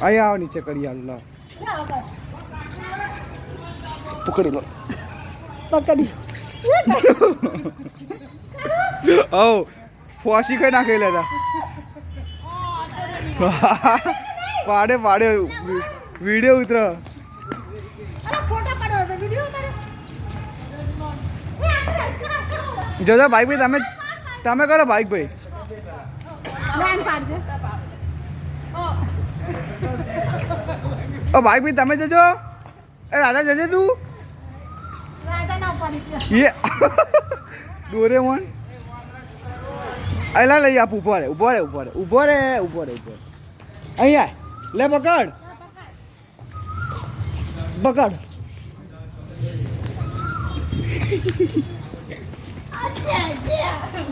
અહીંયા આવો નીચે કરી હાલ લો પકડી લો. પકડી. ઓ ફોસી કઈ નાખી લેતા પાડે પાડે વીડિયો ઉતર. ફોટો પાડો વીડિયો ઉતારે. જોજો ભાઈ ભાઈ, તમે તમે કરો ભાઈ ભાઈ. ઓ ભાઈ ભાઈ, તમે જજો. એ રાજા જજે તું. એ ડોરેમોન અલા, લઈ આપ, ઊભો રે ઊભો રે ઊભો રે ઊભો રે ઊભો રે, ઊભો અહીંયા લે, પકડ. પકડ. 姐姐